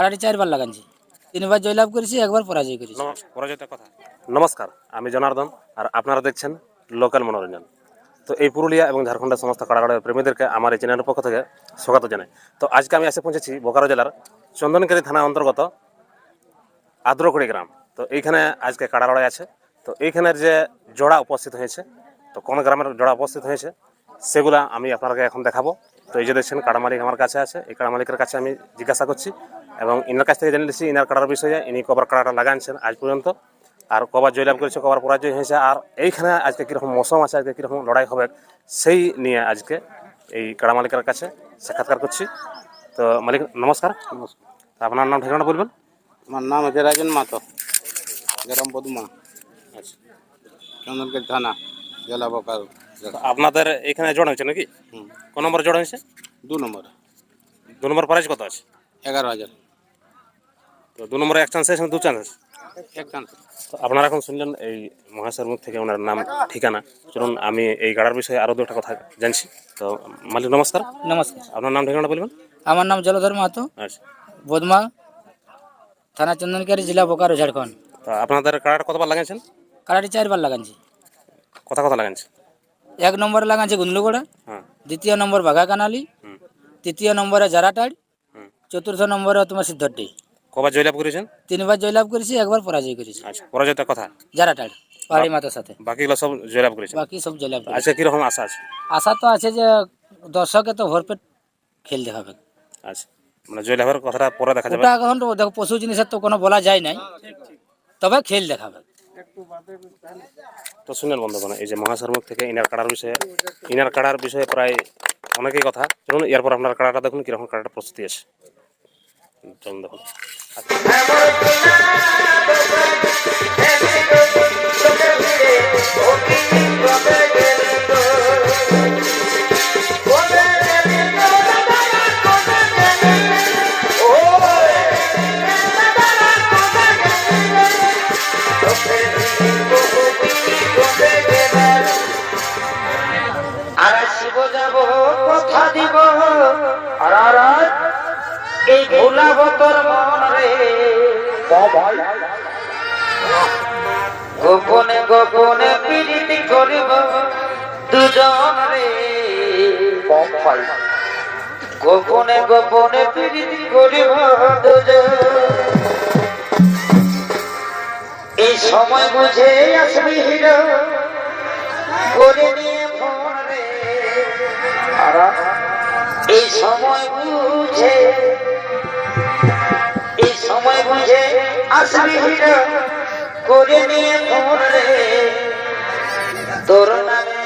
কাড়াটি চারবার লাগাচ্ছি তিনবার জয়লাভ করেছি, একবার পরাজয় করেছি। নম- কথা। নমস্কার, আমি জনার্দন আর আপনারা দেখছেন লোকাল মনোরঞ্জন। তো এই পুরুলিয়া এবং ঝাড়খণ্ডের সমস্ত কারাগারের প্রেমীদেরকে আমার এই চ্যানেলের পক্ষ থেকে স্বাগত জানাই। তো আজকে আমি এসে পৌঁছেছি বোকারো জেলার চন্দনকারী থানা অন্তর্গত আদ্রকুড়ি গ্রাম। তো এইখানে আজকে কাড়া আছে। তো এইখানের যে জোড়া উপস্থিত হয়েছে, তো কোন গ্রামের জোড়া উপস্থিত হয়েছে, সেগুলা আমি আপনাকে এখন দেখাবো। তো এই যে দেখছেন কাড়া মালিক আমার কাছে আছে, এই কাড়া মালিকের কাছে আমি জিজ্ঞাসা করছি এবং ইনার কাছ থেকে জেনে ইনার কাড়ার বিষয়ে ইনি কবার কাড়াটা লাগানছেন আজ পর্যন্ত। আর কবার জয়লাভ করেছে কবার পরাজয় হয়েছে। আর এইখানে আজকে কীরকম মৌসুম আছে আজকে কীরকম লড়াই হবে সেই নিয়ে আজকে এই কাড়া মালিকের কাছে সাক্ষাৎকার করছি। তো মালিক নমস্কার। তো আপনার নাম ঠিকানা বলবেন? আমার নাম হচ্ছে রাজন মাতো গ্রাম পদমা আচ্ছা। থানা জেলা বোকারো। তো আপনাদের এখানে জোড়া হয়েছে নাকি? কোন নম্বর জোড়া হয়েছে? দু নম্বর। দু নম্বর প্রাইজ কত আছে? এগারো হাজার। তো দু নম্বরে এক চান্স আছে দু চান্স এক চান্স তো আপনারা এখন শুনলেন এই মহাশয়ের মুখ থেকে ওনার নাম ঠিকানা। চলুন আমি এই গাড়ার বিষয়ে আরও দুটা কথা জানছি। তো মালিক নমস্কার। নমস্কার। আপনার নাম ঠিকানা বলবেন? আমার নাম জলধর মাহাতো। আচ্ছা। বদমা থানা চন্দনকারী জেলা বোকারো ঝাড়খণ্ড তো আপনাদের কাড়াটা কতবার লাগাইছেন? কাড়াটি চারবার লাগাচ্ছি কথা কথা লাগাইছে এক নম্বরে লাগাচ্ছি গুন্দলুগোড়া হ্যাঁ। দ্বিতীয় নম্বর বাঘা কানালি তৃতীয় নম্বরে জারাটাড় চতুর্থ নম্বরে তোমার সিদ্ধটি কবার জয়লাভ করেছেন? তিনবার জয়লাভ করেছি একবার পরাজয় করেছি। আচ্ছা পরাজয়তার কথা? জারাটাড় পাহাড়ি মাতার সাথে। বাকিগুলো সব জয়লাভ করেছেন? বাকি সব জয়লাভ করেছি। আজকে কীরকম আশা আছে? আশা তো আছে যে দর্শকে তো ভরপেট খেল দেখাবে আচ্ছা মানে জয়লাভের কথাটা পরে দেখা যাবে। এখন দেখো পশু জিনিসের তো কোনো বলা যায় নাই। তবে খেল দেখাবে। তো শুনেন বন্ধুগণ এই যে মহাশয়ের মুখ থেকে ইনার কাড়ার বিষয়ে ইনার কাড়ার বিষয়ে প্রায় অনেকেই কথা। চলুন এরপর আপনার কাড়াটা দেখুন কীরকম কাড়াটা প্রস্তুতি আছে। চলুন দেখুন। এই ভোলাব তোর মন গোপনে গোপনে পীড়িত করিব দুজন রে। গোপনে গোপনে পীড়িত করিব দুজন। এই সময় বুঝে আসবি হিরো, করে নিয়ে ফোন রে। এই সময় বুঝে আসবি হিরো করে নিয়ে ফোন তোর নামে